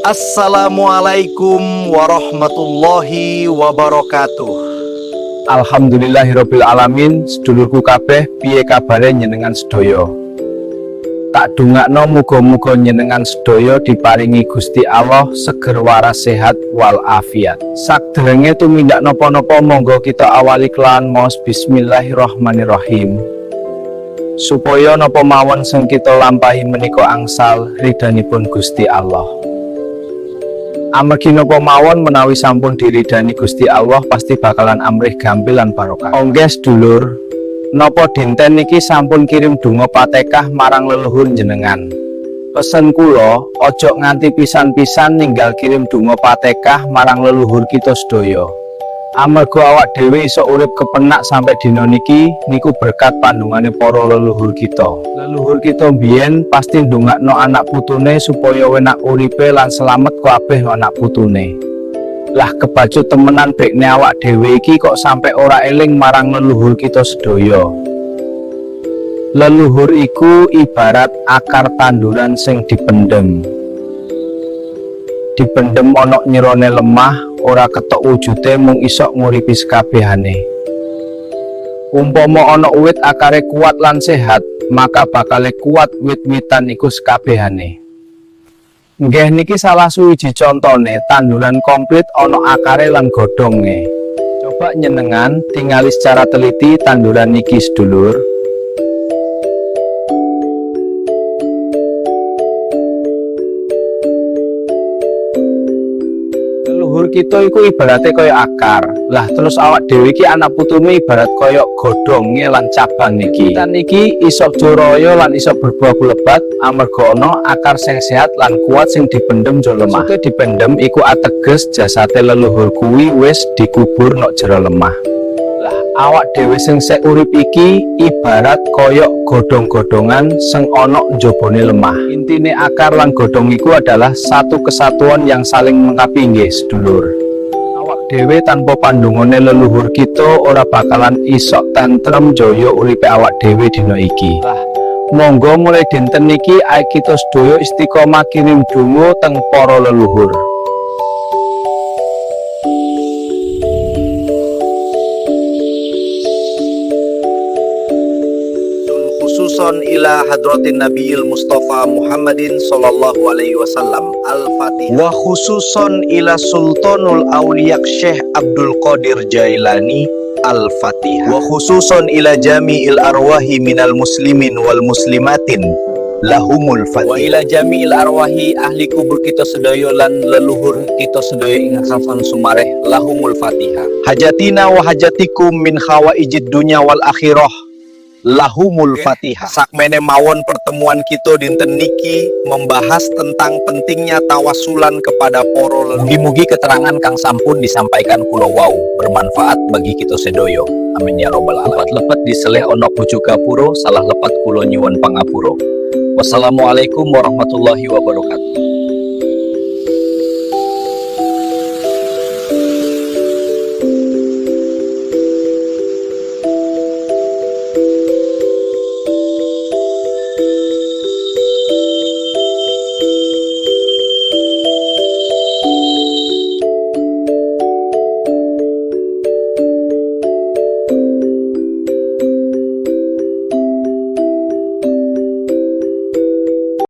Assalamualaikum warahmatullahi wabarakatuh. Alhamdulillahirabbil alamin, sedulurku kabeh piye kabare nyenengan sedaya. Tak dongakno muga-muga nyenengan sedaya diparingi Gusti Allah seger waras sehat wal afiat. Sakderenge tumindak napa-napa monggo kita awali kelawan maos bismillahirrahmanirrahim. Supaya napa mawon sing kita lampahi menika angsal ridhanipun Gusti Allah. Amargi napa mawon menawi sampun diridani Gusti Allah pasti bakalan amrih gampil lan barokah. Ongges dulur, napa dinten niki sampun kirim donga Patekah marang leluhur jenengan. Pesen kula, ojo nganti pisan-pisan ninggal kirim donga Patekah marang leluhur kita sedaya. Amarga awak dhewe iso urip kepenak sampai dina niki niku berkat pandungane para leluhur kita. Leluhur kita mbiyen pasti ndongakno anak putune supaya enak uripe lan selamat kabeh anak putune. Lah kebacut temenan bekne awak dhewe iki kok sampai ora eling marang leluhur kita sedaya. Leluhur iku ibarat akar tanduran sing dipendem. Dipendem ana nyerone lemah, ora ketok wujude mung isok nguripi sekabehane. Umpama ana uwit akare kuat lan sehat, maka bakale kuat wit-witan iku sekabehane. Nggih niki salah suwiji contone tanduran komplit ana akare lan godhonge. Coba nyenengan tingali secara teliti tanduran niki sedulur. Leluhur kita iku ibaratnya kaya akar. Lah terus awak dewi iki anak putumu ibarat kaya godhonge lan cabang niki. Kita niki iso joroyo lan iso berbuah lebat amarga ana akar sing sehat lan kuat sing dipendem jo lemah. Maksudnya dipendem iku ateges jasate leluhur kuwi wis dikubur nok jero lemah awak dhewe sing sek urip iki ibarat koyok godhong-godhongan sing ana njobone lemah. Intine akar lan godhong iku adalah satu kesatuan yang saling melengkapi nggih sedulur. Awak dhewe tanpa pandungane leluhur kita ora bakalan isok tentrem jaya uripe awak dhewe dina iki. Monggo mulai dinten niki ae kita sedaya istiqomah kirim donga teng para leluhur Khususon ila hadratin Nabiyil Mustafa Muhammadin sallallahu alaihi wasallam Al-Fatihah. Wa khususon ila Sultanul Auliyak Syekh Abdul Qadir Jailani Al-Fatihah. Wa khususon ila jami'il arwahi minal muslimin wal muslimatin lahumul fatihah. Wa ila jami'il arwahi ahli kubur kita sedaya lan leluhur kita sedaya ing hafan sumareh lahumul fatihah. Hajatina wa hajatikum min khawaijid dunya wal akhirah lahumul fatihah sakmene mawon pertemuan kita dinten niki membahas tentang pentingnya tawasulan kepada poro mugi-mugi keterangan kang sampun disampaikan pulau wau. Bermanfaat bagi kita sedoyo amin ya robbal alamin. Lepat diseleh ono pucuk gapuro salah lepat kulo nyuwun pangapuro wassalamualaikum warahmatullahi wabarakatuh